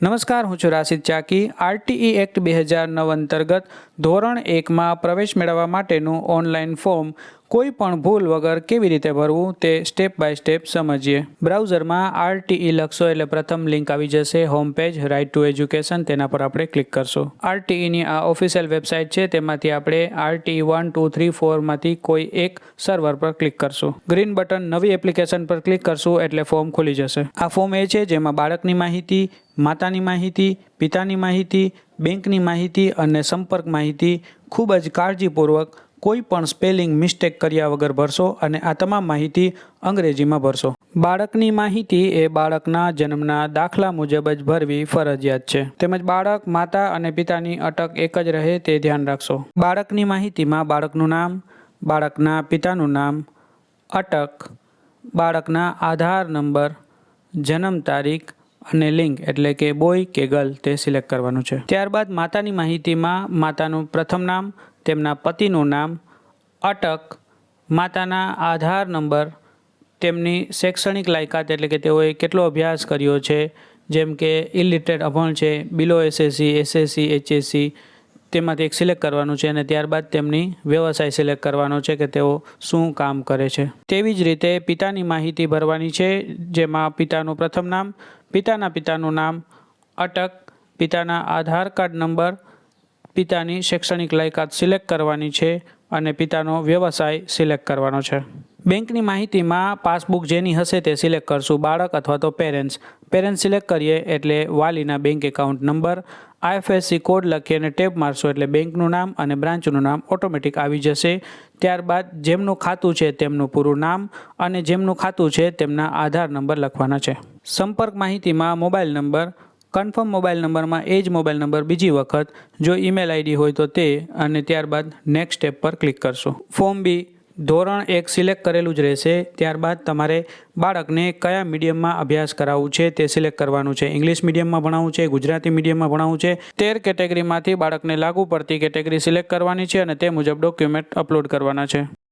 નમસ્કાર, હું છું રાશિદ ચાકી. આરટીઈ એક્ટ બે હજાર નવ અંતર્ગત ધોરણ એકમાં પ્રવેશ મેળવવા માટેનું ઓનલાઈન ફોર્મ કોઈ પણ ભૂલ વગર કેવી રીતે ભરવું તે સ્ટેપ બાય સ્ટેપ સમજીએ. બ્રાઉઝરમાં આરટીઈ લખશો એટલે પ્રથમ લિંક આવી જશે home page right to education તેના પર આપણે ક્લિક કરશું. આરટીઈની આ ઓફિશિયલ વેબસાઇટ છે, તેમાંથી આપણે આરટીઈ વન ટુ થ્રી ફોરમાંથી કોઈ એક સર્વર પર ક્લિક કરશું. ગ્રીન બટન નવી એપ્લિકેશન પર ક્લિક કરશું એટલે ફોર્મ ખુલી જશે. આ ફોર્મ એ છે જેમાં બાળકની માહિતી, માતાની માહિતી, પિતાની માહિતી, બેંકની માહિતી અને સંપર્ક માહિતી ખૂબ જ કાળજીપૂર્વક કોઈ પણ સ્પેલિંગ મિસ્ટેક કર્યા વગર ભરશો અને આ તમામ માહિતી અંગ્રેજીમાં ભરશો. બાળકની માહિતી એ બાળકના જન્મના દાખલા મુજબ જ ભરવી ફરજિયાત છે. તેમજ બાળક માતા અને પિતાની અટક એક જ રહે તે ધ્યાન રાખશો. બાળકની માહિતીમાં બાળકનું નામ, બાળકના પિતાનું નામ, અટક, બાળકના આધાર નંબર, જન્મ તારીખ અને લિંગ એટલે કે બોય કે ગર્લ તે સિલેક્ટ કરવાનું છે. ત્યારબાદ માતાની માહિતીમાં માતાનું પ્રથમ નામ તેમના પતિનું નામ અટક, માતાના આધાર નંબર, તેમની શૈક્ષણિક લાયકાત એટલે કે તેઓએ કેટલો અભ્યાસ કર્યો છે, જેમ કે ઇલિટરેટ અભણ છે, બિલો એસએસસી એસએસસી, એચએસસી, તેમાંથી એક સિલેક્ટ કરવાનું છે અને ત્યારબાદ તેમની વ્યવસાય સિલેક્ટ કરવાનો છે કે તેઓ શું કામ કરે છે. તેવી જ રીતે પિતાની માહિતી ભરવાની છે, જેમાં પિતાનું પ્રથમ નામ, પિતાના પિતાનું નામ અટક, પિતાના આધાર કાર્ડ નંબર પિતાની શૈક્ષણિક લાયકાત સિલેક્ટ કરવાની છે અને પિતાનો વ્યવસાય સિલેક્ટ કરવાનો છે. બેંકની માહિતીમાં પાસબુક જેની હશે તે સિલેક્ટ કરશું બાળક અથવા તો પેરેન્ટ્સ. પેરેન્ટ્સ સિલેક્ટ કરીએ એટલે વાલીના bank account number, IFSC code લખી અને ટેપ મારશો એટલે બેંકનું નામ અને બ્રાન્ચનું નામ ઓટોમેટિક આવી જશે. ત્યારબાદ જેમનું ખાતું છે તેમનું પૂરું નામ અને જેમનું ખાતું છે તેમના આધાર નંબર લખવાના છે. સંપર્ક માહિતીમાં મોબાઈલ નંબર કન્ફર્મ મોબાઈલ નંબરમાં એ જ મોબાઈલ નંબર બીજી વખત જો ઈમેલ આઈડી હોય તો તે અને ત્યારબાદ નેક્સ્ટ સ્ટેપ પર ક્લિક કરશો. ફોર્મ બી ધોરણ એક સિલેક્ટ કરેલું જ રહેશે. ત્યારબાદ તમારે બાળકને કયા મીડિયમમાં અભ્યાસ કરાવવું છે તે સિલેક્ટ કરવાનું છે. ઇંગ્લિશ મીડિયમમાં ભણાવવું છે, ગુજરાતી મીડિયમમાં ભણાવવું છે. તેર કેટેગરીમાંથી બાળકને લાગુ પડતી કેટેગરી સિલેક્ટ કરવાની છે અને તે મુજબ ડોક્યુમેન્ટ અપલોડ કરવાના છે.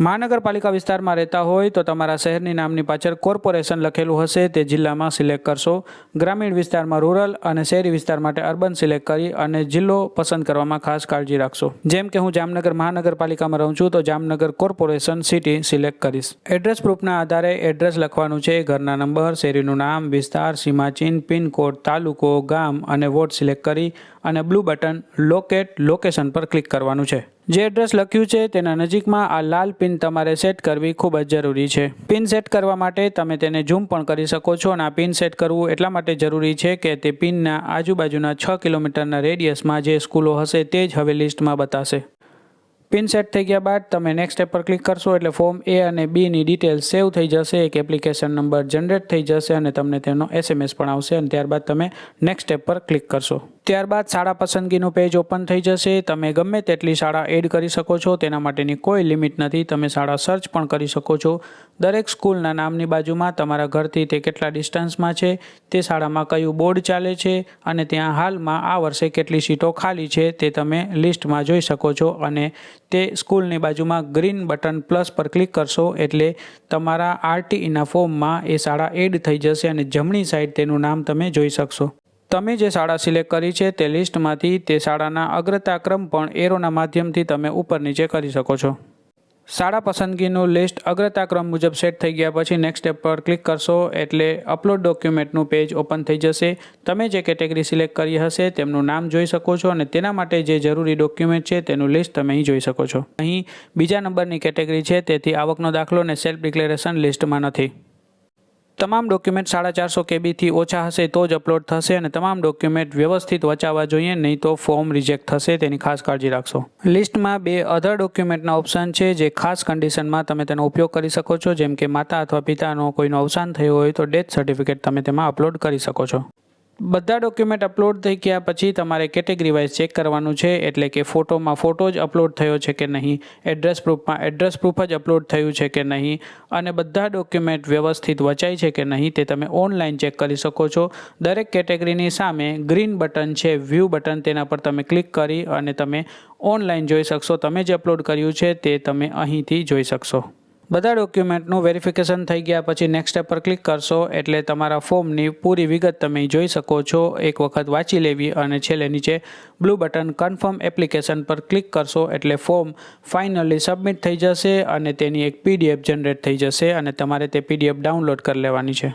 મહાનગરપાલિકા વિસ્તારમાં રહેતા હોય તો તમારા શહેરની નામની પાછળ કોર્પોરેશન લખેલું હશે. તે જિલ્લામાં સિલેક્ટ કરશો. ગ્રામીણ વિસ્તારમાં રૂરલ અને શહેરી વિસ્તાર માટે અર્બન સિલેક્ટ કરી અને જિલ્લો પસંદ કરવામાં ખાસ કાળજી રાખશો. જેમ કે હું જામનગર મહાનગરપાલિકામાં રહું છું તો જામનગર કોર્પોરેશન સિટી સિલેક્ટ કરીશ. એડ્રેસ પ્રૂફના આધારે એડ્રેસ લખવાનું છે. ઘરના નંબર, શેરીનું નામ, વિસ્તાર, સીમાચિહ્ન, પિનકોડ, તાલુકો, ગામ અને વોર્ડ સિલેક્ટ કરી અને બ્લુ બટન લોકેટ, લોકેશન પર ક્લિક કરવાનું છે. જે એડ્રેસ લખ્યું છે તેના નજીકમાં આ લાલ પિન તમારે સેટ કરવી ખૂબ જ જરૂરી છે. પિન સેટ કરવા માટે તમે તેને ઝૂમ પણ કરી શકો છો અને આ પિન સેટ કરવું એટલા માટે જરૂરી છે કે તે પિનના આજુબાજુના છ કિલોમીટરના રેડિયસમાં જે સ્કૂલો હશે તે જ હવે લિસ્ટમાં બતાશે. પિન સેટ થઈ ગયા બાદ તમે નેક્સ્ટ સ્ટેપ પર ક્લિક કરશો એટલે ફોર્મ એ અને બીની ડિટેલ સેવ થઈ જશે, એક એપ્લિકેશન નંબર જનરેટ થઈ જશે અને તમને તેનો એસએમએસ પણ આવશે અને ત્યારબાદ તમે નેક્સ્ટ સ્ટેપ પર ક્લિક કરશો. ત્યારબાદ શાળા પસંદગીનું પેજ ઓપન થઈ જશે. તમે ગમે તેટલી શાળા એડ કરી શકો છો. તેના માટેની કોઈ લિમિટ નથી. તમે શાળા સર્ચ પણ કરી શકો છો. દરેક સ્કૂલના નામની બાજુમાં તમારા ઘરથી તે કેટલા ડિસ્ટન્સમાં છે, તે શાળામાં કયું બોર્ડ ચાલે છે અને ત્યાં હાલમાં આ વર્ષે કેટલી સીટો ખાલી છે તે તમે લિસ્ટમાં જોઈ શકો છો અને તે સ્કૂલની બાજુમાં ગ્રીન બટન પ્લસ પર ક્લિક કરશો એટલે તમારા આરટીઈના ફોર્મમાં એ શાળા એડ થઈ જશે અને જમણી સાઈડ તેનું નામ તમે જોઈ શકશો. તમે જે શાળા સિલેક્ટ કરી છે તે લિસ્ટમાંથી તે શાળાના અગ્રતા ક્રમ પણ એરોના માધ્યમથી તમે ઉપર નીચે કરી શકો છો. શાળા પસંદગીનું લિસ્ટ અગ્રતા ક્રમ મુજબ સેટ થઈ ગયા પછી નેક્સ્ટ સ્ટેપ પર ક્લિક કરશો એટલે અપલોડ ડોક્યુમેન્ટનું પેજ ઓપન થઈ જશે. તમે જે કેટેગરી સિલેક્ટ કરી હશે તેમનું નામ જોઈ શકો છો અને તેના માટે જે જરૂરી ડોક્યુમેન્ટ છે તેનું લિસ્ટ તમે અહીં જોઈ શકો છો. અહીં બીજા નંબરની કેટેગરી છે તેથી આવકનો દાખલો અને સેલ્ફ ડિક્લેરેશન લિસ્ટમાં નથી. તમામ ડોક્યુમેન્ટ સાડા ચારસો કેબીથી ઓછા હશે તો જ અપલોડ થશે અને તમામ ડોક્યુમેન્ટ વ્યવસ્થિત વચાવવા જોઈએ, નહીં તો ફોર્મ રિજેક્ટ થશે, તેની ખાસ કાળજી રાખશો. લિસ્ટમાં બે અધર ડોક્યુમેન્ટના ઓપ્શન છે, જે ખાસ કન્ડિશનમાં તમે તેનો ઉપયોગ કરી શકો છો, જેમ કે માતા અથવા પિતાનો કોઈનો અવસાન થયું હોય તો ડેથ સર્ટિફિકેટ તમે તેમાં અપલોડ કરી શકો છો. બધા ડોક્યુમેન્ટ અપલોડ થઈ ગયા પછી તમારે કેટેગરી વાઇઝ ચેક કરવાનું છે, એટલે કે ફોટોમાં ફોટો જ અપલોડ થયો છે કે નહીં એડ્રેસ પ્રૂફમાં એડ્રેસ પ્રૂફ જ અપલોડ થયું છે કે નહીં, અને બધા ડોક્યુમેન્ટ વ્યવસ્થિત વચાય છે કે નહીં તે તમે ઓનલાઈન ચેક કરી શકો છો. દરેક કેટેગરીની સામે ગ્રીન બટન છે વ્યૂ બટન તેના પર તમે ક્લિક કરી અને તમે ઓનલાઈન જોઈ શકશો. તમે જે અપલોડ કર્યું છે તે તમે અહીંથી જોઈ શકશો. બધા ડોક્યુમેન્ટનું વેરિફિકેશન થઈ ગયા પછી નેક્સ્ટ સ્ટેપ પર ક્લિક કરશો એટલે તમારા ફોર્મની પૂરી વિગત તમે જોઈ શકો છો. એક વખત વાંચી લેવી અને છેલ્લે નીચે બ્લુ બટન કન્ફર્મ એપ્લિકેશન પર ક્લિક કરશો એટલે ફોર્મ ફાઇનલી સબમિટ થઈ જશે અને તેની એક પીડીએફ જનરેટ થઈ જશે અને તમારે તે પીડીએફ ડાઉનલોડ કરી લેવાની છે.